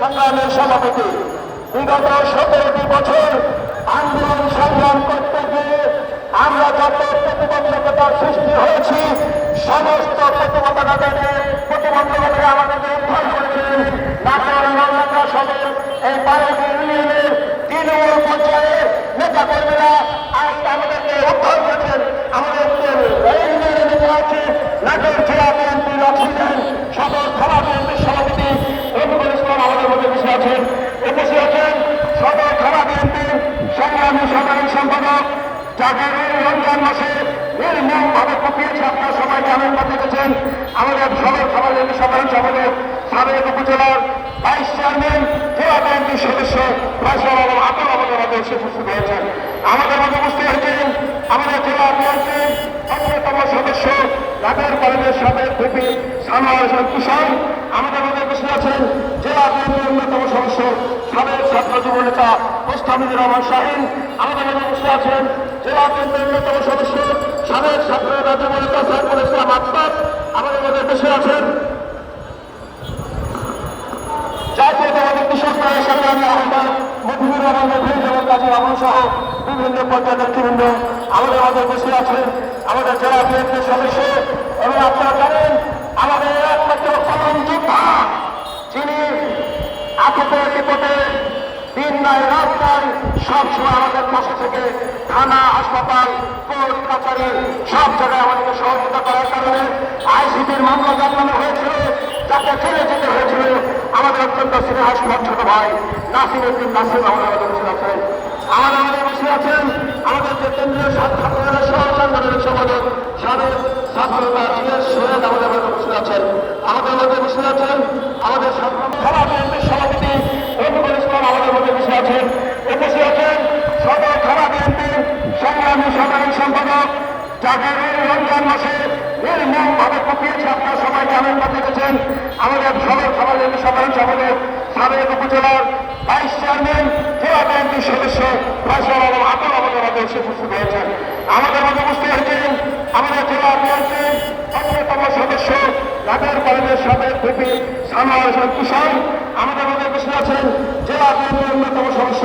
সংগ্রামের সভাপতি। বিগত সতেরোটি বছর আন্দোলন সংগ্রাম করতে গিয়ে আমরা যত প্রতিবন্ধকতার সৃষ্টি হয়েছি, সমস্ত প্রতিবন্ধকতাকে প্রতিবন্ধকতাকে আমাদেরকে উদ্ধার করেছেন নাটোর এই বারোটি ইউনিয়নের তৃণমূল পর্যায়ে নেতা কর্মীরা আজ আমাদেরকে উদ্ধার করেছেন আমাদেরকে এই ইউনিয়নে নেতা আছে নাটোর জেলা বিএনপির অক্সিজেন সদর থানা বিএনপির সভাপতি রবিকুল ইসলাম আমাদের মধ্যে বসে আছেন উপস্থিত আছেন সদর থানা বিএনপির সংগ্রামী সাধারণ সম্পাদক জাকিরুল রমজান মাসে। আপনার সবাই জানেন বা দেখেছেন? আমাদের থানা বিএনপির সাধারণ সম্পাদক সাবেক উপজেলার ভাইস চেয়ারম্যান, জেলা বিএনপির সদস্য ফয়সাল আলম আমাদের মধ্যে এসে হয়েছেন। আমাদের মধ্যে উপস্থিত হয়েছেন আমাদের জেলা বিএনপির অন্যতম সদস্য, রাতের কলেজের সাবেক ভিপি সানোয়ার হোসেন আমাদের মধ্যে উপস্থিত আছেন জেলা বিএনপির অন্যতম সাবেক ছাত্র যুব নেতা মোস্তাফিজুর রহমান শাহিন, আমাদের উপস্থিত আছেন জেলা বিএনপির অন্যতম সদস্য, সাবেক ছাত্র যুব নেতা সাইফুল ইসলাম আত্মার আমাদের মধ্যে উপস্থিত আছেন। আমাদের জেলা বিএনপির সদস্য এবং আপনারা জানেন, আমাদের একমাত্র কলম যোদ্ধা। আপদে বিপদে দিন নাই, রাত নাই সবসময় আমাদের পাশে থেকে থানা, হাসপাতাল, কোর্ট, কাছারি, সব জায়গায় আমাদেরকে সহযোগিতা করার কারণে আইসিপির মামলা জানানো হয়েছিল, যাকে ছেড়ে যেতে হয়েছিল আমাদের অত্যন্ত স্নেহাস্পদ ছোট ভাই নাসির উদ্দিন নাসির আমাদের আমাদের বসে আছেন। আমাদের আমাদের বসে আছেন আমাদের যে কেন্দ্রীয় সহ সাংগঠনিক সম্পাদক, সাবেক ছাত্রতা সোহেদ আমাদের মধ্যে বসে আছেন। আমাদের মধ্যে বসে আছেন আমাদের খেলা আছেন, উপস্থিত আছেন সদর থানা বিএনপির সংগ্রামী সাধারণ সম্পাদক জাকিরুল রমজান মাসে নির্মম ভাবে কুপিয়েছে আপনারা সবাই জানেন বা দেখেছেন আমাদের সদর থানা বিএনপির সাধারণ সম্পাদক সাবেক উপজেলার ভাইস চেয়ারম্যান, জেলা বিএনপির সদস্য ফয়সাল আলম আতর আমাদের মধ্যে এসে উপস্থিত হয়েছেন। আমাদের মধ্যে উপস্থিত হয়েছেন আমাদের জেলা বিএনপির অন্যতম সদস্য রাতের কলেজের সাবেক ভিপি সানোয়ার হোসেন কুশল আমাদের মধ্যে উপস্থিত আছেন জেলা বিএনপির অন্যতম সদস্য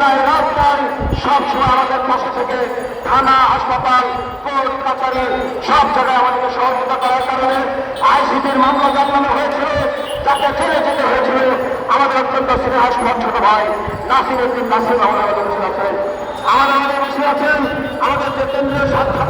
দিন রাস্তায় সবসময় আমাদের পাশে থেকে থানা, হাসপাতাল, কোর্ট, কাছারি, সব জায়গায় আমাদেরকে সহযোগিতা করার কারণে আইসিপির মামলা জানানো হয়েছিল যাতে ছেড়ে যেতে হয়েছিল আমাদের অত্যন্ত স্নেহাস্পদ ছোট ভাই নাসির উদ্দিন নাসির আমাদের আমাদের আছেন। আমাদের আমাদের বসে আছেন আমাদের যে কেন্দ্রীয় ছাত্র